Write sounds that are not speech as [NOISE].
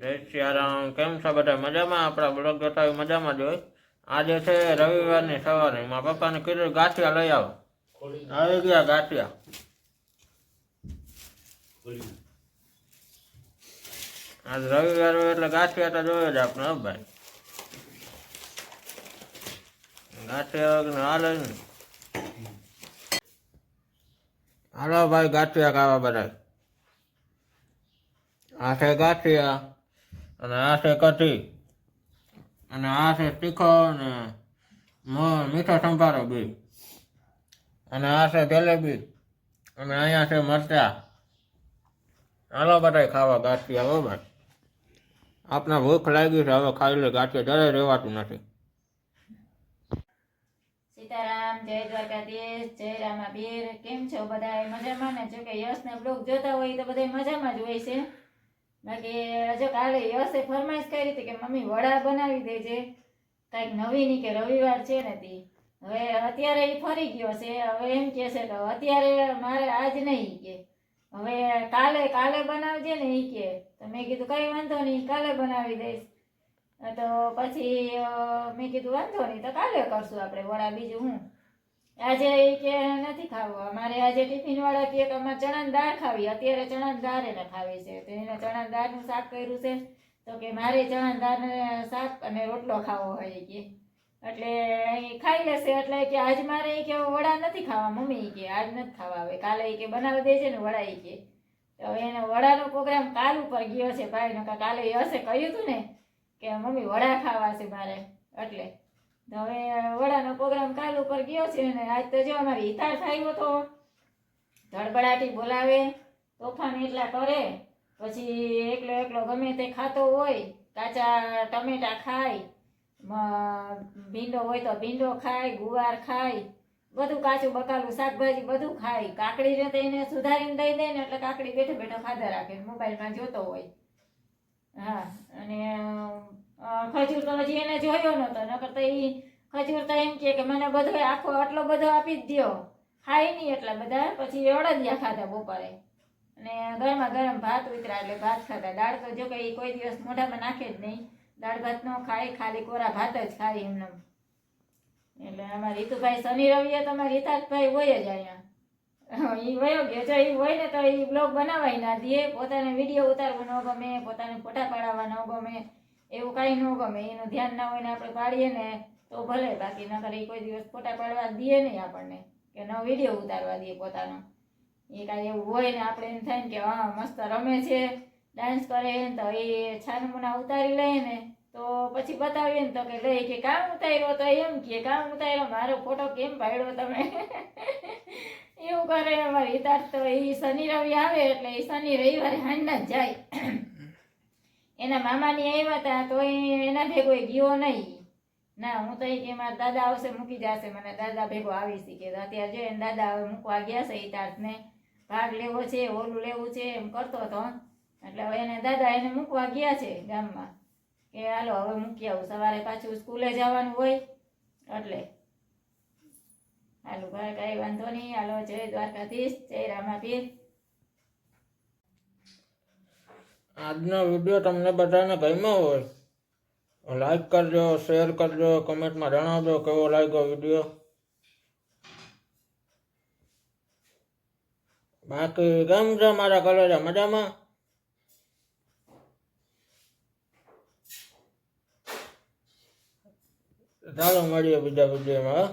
જય સિયારામ. કેમ છો બધા? મજામાં? આપણા બ્લોગ જોતા હોય મજામાં જ હોય. આજે છે રવિવારની સવારે. મારા પપ્પાને કીધું ગાંઠિયા લઈ આવો. આવી ગયા ગાંઠિયા. આજ રવિવાર હોય એટલે ગાંઠિયા તો જોઈએ જ આપણે ભાઈ. ગાંઠિયા હાલે ને હાલો ભાઈ ગાંઠિયા ખાવા બધા આ છે ગાંઠિયા. અને આ છે કચી અને આ છે તીખો અને મીઠો સંભારો બી. અને આ છે જલેબી. અને અહીંયા છે મરચા. હાલો બધા ખાવા ગાંઠિયા ભાઈ આપને ભૂખ લાગી છે, હવે ખાઈ લે, ગાંઠિયા જરાય રહેવાતું નથી. સીતારામ, જય દ્વારકાધીશ, જય રામાબીર. કેમ છો બધા મજામાં ને? જો કે યશને બ્લોગ જોતા હોય તો બધા મજામાં જ હોય છે. બાકી હજુ કાલે યશે ફરમાઈશ કરી હતી કે મમ્મી વડા બનાવી દેજે. કાંઈક નવીની કે રવિવાર છે ને તી. હવે અત્યારે એ ફરી ગયો છે. હવે એમ કહે છે કે અત્યારે મારે આજ નહીં કે. હવે કાલે કાલે બનાવજે ને એ કે. તો મેં કીધું કઈ વાંધો નહીં કાલે બનાવી દઈશ. તો પછી મેં કીધું વાંધો નહીં, તો કાલે કરશું આપણે વડા બીજું હું. આજે એ કે નથી ખાવું. અમારે આજે ટિફિન વાળા કે અમારે ચણા દાળ ખાવી. અત્યારે ચણા દાળ એને ખાવી છે. તો એને ચણાની દાળનું શાક કર્યું છે. તો કે મારે ચણા દાળને શાક અને રોટલો ખાવો હોય કે. એટલે અહીં ખાઈ લેશે. એટલે કે આજ મારે કે વડા નથી ખાવા. મમ્મી કે આજ નથી ખાવા હવે. કાલે કે બનાવી દેજે ને વડા એ કે. તો એને વડાનો પ્રોગ્રામ કાલ ઉપર ગયો છે ભાઈ. કાલે હશે કહ્યું હતું ને કે મમ્મી વડા ખાવા છે મારે. એટલે હવે વડાનો પ્રોગ્રામ કાલ ઉપર ગયો છે ને આજ તો જો અમારી હિતાર થયો તો ધડબડાટી બોલાવે, તોફાન એટલા કરે, પછી એકલો એકલો ગમે તે ખાતો હોય, કાચા ટમેટા ખાય ભીંડો હોય તો ભીંડો ખાય, ગુવાર ખાય, બધું કાચું બકાલું શાકભાજી બધું ખાય કાકડીને તો એને સુધારીને દઈ દે ને એટલે કાકડી બેઠો બેઠો ખાધા રાખે, મોબાઈલમાં જોતો હોય. હા, અને ખજૂર તો હજી એને જોયો નતો. નકર તો એ ખજૂર તો એમ કે મને બધો આખો આટલો બધો આપી જ દ્યો. ખાય નહીં એટલા બધા. પછી અડદિયા ખાધા બપોરે. અને ગરમા ગરમ ભાત ઉતરા એટલે ભાત ખાધા. દાળ તો જો કે એ કોઈ દિવસ મોઢામાં નાખે જ નહીં દાળ ભાત ન ખાય, ખાલી કોરા ભાત જ ખાય એમને. એટલે અમારા રીતુભાઈ શનિ રવિએ તો અમારા રીતાજભાઈ હોય જ અહીંયા. [LAUGHS] ઈ વયો ગયો. જો ઈ હોય ને તો ઈ બ્લોગ બનાવાય ના દે પોતાને વીડિયો ઉતારવો ન ગમે, પોતાને ફોટા પાડવા ન ગમે. એવું કાંઈ ન ગમે, એનું ધ્યાન ના હોય ને આપણે પાડીએ ને, તો ભલે, બાકી નકર એ કોઈ દિવસ ફોટા પાડવા દે નહીં આપણને, કે ન વીડિયો ઉતારવા દે પોતાનો. એ કાંઈ એવું હોય ને આપણે એમ થાય ને કે, હા, મસ્ત રમે છે ડાન્સ કરે ને, તો એ છાનમુના ઉતારી લે ને, તો પછી બતાવીએ ને તો કે લઈ કે કામ ઉતાર્યો તો એમ કે, કામ ઉતાર્યો, મારો ફોટો કેમ પાડ્યો તમે? [LAUGHS] એવું કરે અમારી હિતાર તો એ શનિ રવિ આવે એટલે એ શનિ રવિવારે હાંડા જ જાય. એના મામાની આવ્યા હતા તો એના ભેગો એ ગયો નહીં. ના, હું તો કે મારા દાદા આવશે, મૂકી જશે. મને દાદા ભેગો આવી શીખે તો અત્યારે જો દાદા હવે મૂકવા ગયા છે હિતાર્થને ભાગ લેવો છે, ઓલું લેવું છે, એમ કરતો હતો. એટલે હવે એને દાદા એને મૂકવા ગયા છે ગામમાં. કે હાલો, હવે મૂકી આવું. સવારે પાછું સ્કૂલે જવાનું હોય, એટલે. હાલો, ભાઈ, કાંઈ વાંધો નહીં. હાલો, જય દ્વારકાધીશ, જય રામાપીર આજનો વીડિયો તમને બધાને ગમ્યો હોય લાઈક કરજો શેર કરજો કમેન્ટમાં જણાવજો કેવો લાગ્યો વીડિયો. બાકી કેમ છે મારા કલેજા મજામાં? ચાલો મળીએ બીજા વિડીયોમાં